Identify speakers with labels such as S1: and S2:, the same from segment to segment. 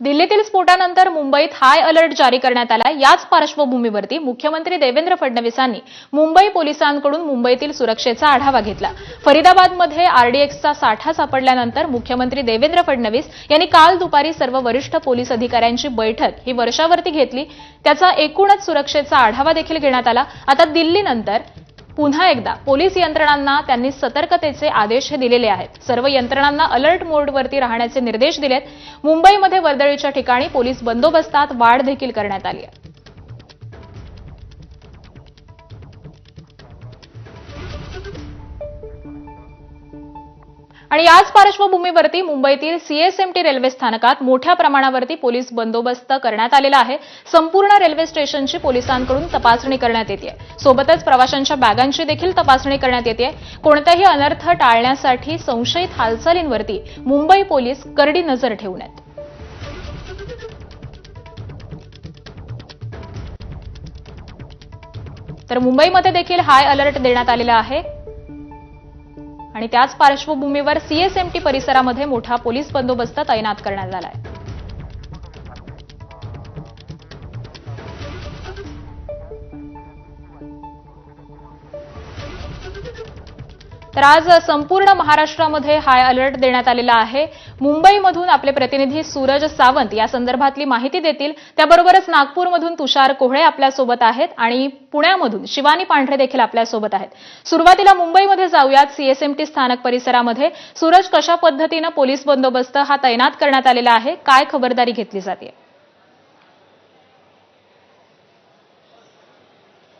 S1: दिल्लीतील स्फोटानंतर मुंबईत हाय अलर्ट जारी करण्यात आला याच पार्श्वभूमीवरती मुख्यमंत्री देवेंद्र फडणवीसांनी मुंबई पोलिसांकडून मुंबईतील सुरक्षेचा आढावा घेतला. फरीदाबादमध्ये आरडीएक्सचा साठा सापडल्यानंतर मुख्यमंत्री देवेंद्र फडणवीस यांनी काल दुपारी सर्व वरिष्ठ पोलीस अधिकाऱ्यांची बैठक ही वर्षावरती घेतली. त्याचा एकूणच सुरक्षेचा आढावा देखील घेण्यात आला. आता दिल्लीनंतर पुन्हा एकदा पोलीस यंत्रणांना त्यांनी सतर्कतेचे आदेश हे दिलेले आहेत. सर्व यंत्रणांना अलर्ट मोडवरती राहण्याचे निर्देश दिलेत. मुंबईमध्ये वर्दळीच्या ठिकाणी पोलीस बंदोबस्तात वाढ देखील करण्यात आली आहे. आणि याच पार्श्वभूमीवरती मुंबईतील सीएसएमटी रेल्वे स्थानकात मोठ्या प्रमाणावरती पोलीस बंदोबस्त करण्यात आलेला आहे. संपूर्ण रेल्वे स्टेशनची पोलिसांकडून तपासणी करण्यात येते. सोबतच प्रवाशांच्या बॅगांची देखील तपासणी करण्यात येते. कोणताही अनर्थ टाळण्यासाठी संशयित हालचालींवरती मुंबई पोलीस करडी नजर ठेवून आहेत. तर मुंबईमध्ये देखील हाय अलर्ट देण्यात आलेला आहे. आणि त्याच पार्श्वभूमीवर सीएसएमटी परिसरामध्ये मोठा पोलीस बंदोबस्त तैनात करण्यात आला आहे तर आज संपूर्ण महाराष्ट्रामध्ये हाय अलर्ट देण्यात आलेला आहे. मुंबईमधून आपले प्रतिनिधी सूरज सावंत या संदर्भातली माहिती देतील. त्याबरोबरच नागपूरमधून तुषार कोहळे आपल्यासोबत आहेत आणि पुण्यामधून शिवानी पांढरे देखील आपल्यासोबत आहेत. सुरुवातीला मुंबईमध्ये जाऊयात सीएसएमटी स्थानक परिसरामध्ये. सूरज कशा पद्धतीनं पोलीस बंदोबस्त हा तैनात करण्यात आलेला आहे? काय खबरदारी घेतली जाते?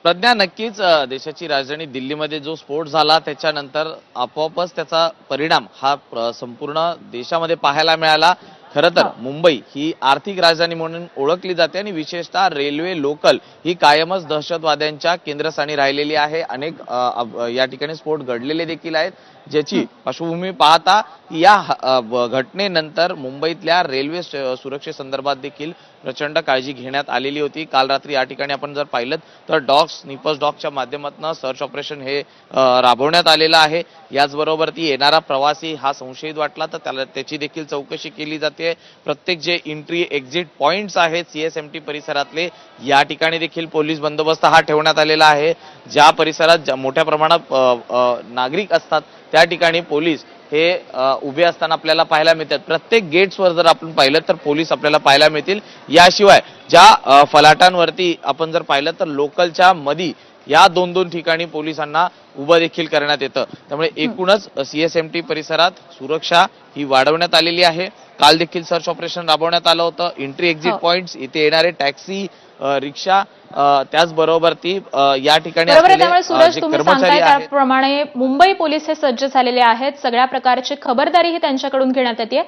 S2: प्रज्ञा नक्कीच देशाची राजधानी दिल्लीमध्ये जो स्फोट झाला त्याच्यानंतर आपोआपच त्याचा परिणाम हा संपूर्ण देशामध्ये पाहायला मिळाला. खरं तर मुंबई ही आर्थिक राजधानी म्हणून ओळखली जाते आणि विशेषतः रेल्वे लोकल ही कायमच दहशतवाद्यांच्या केंद्रस्थानी राहिलेली आहे. अनेक या ठिकाणी स्फोट घडलेले देखील आहेत ज्याची पार्श्वभूमी पाहता या घटनेनंतर मुंबईतल्या रेल्वे सुरक्षेसंदर्भात देखील प्रचंड काळजी घेण्यात आलेली होती. काल रात्री या ठिकाणी आपण जर पाहिलं तर डॉग्स स्निपर्स डॉगच्या माध्यमातून सर्च ऑपरेशन हे राबवण्यात आलेलं आहे. याचबरोबर ती येणारा प्रवासी हा संशयित वाटला तर त्याला त्याची देखील चौकशी केली जाते. म्हणजे प्रत्येक जे एंट्री एक्झिट पॉईंट्स आहेत सीएसएमटी परिसरातले या ठिकाणी देखील पोलीस बंदोबस्त हा ठेवण्यात आलेला आहे. ज्या परिसरात ज्या मोठ्या प्रमाणात नागरिक असतात त्या ठिकाणी पोलीस हे उभे असताना आपल्याला पाहायला मिळतात. प्रत्येक गेट्सवर जर आपण पाहिलं तर पोलीस आपल्याला पाहायला मिळतील. याशिवाय ज्या फलाटांवरती आपण जर पाहिलं तर लोकलच्या मधी या दोन दोन ठिकाणी पोलिसांना उभं देखील करण्यात येतं. त्यामुळे एकूणच सीएसएमटी परिसरात सुरक्षा ही वाढवण्यात आलेली आहे. काल देखील सर्च ऑपरेशन राबवण्यात आलं होतं. एंट्री एक्झिट
S1: हो.
S2: पॉइंट्स इथे येणारे टॅक्सी रिक्षा त्याचबरोबर ती या ठिकाणी
S1: त्याप्रमाणे मुंबई पोलीस हे सज्ज झालेले आहेत. सगळ्या प्रकारची खबरदारी ही त्यांच्याकडून घेण्यात येते.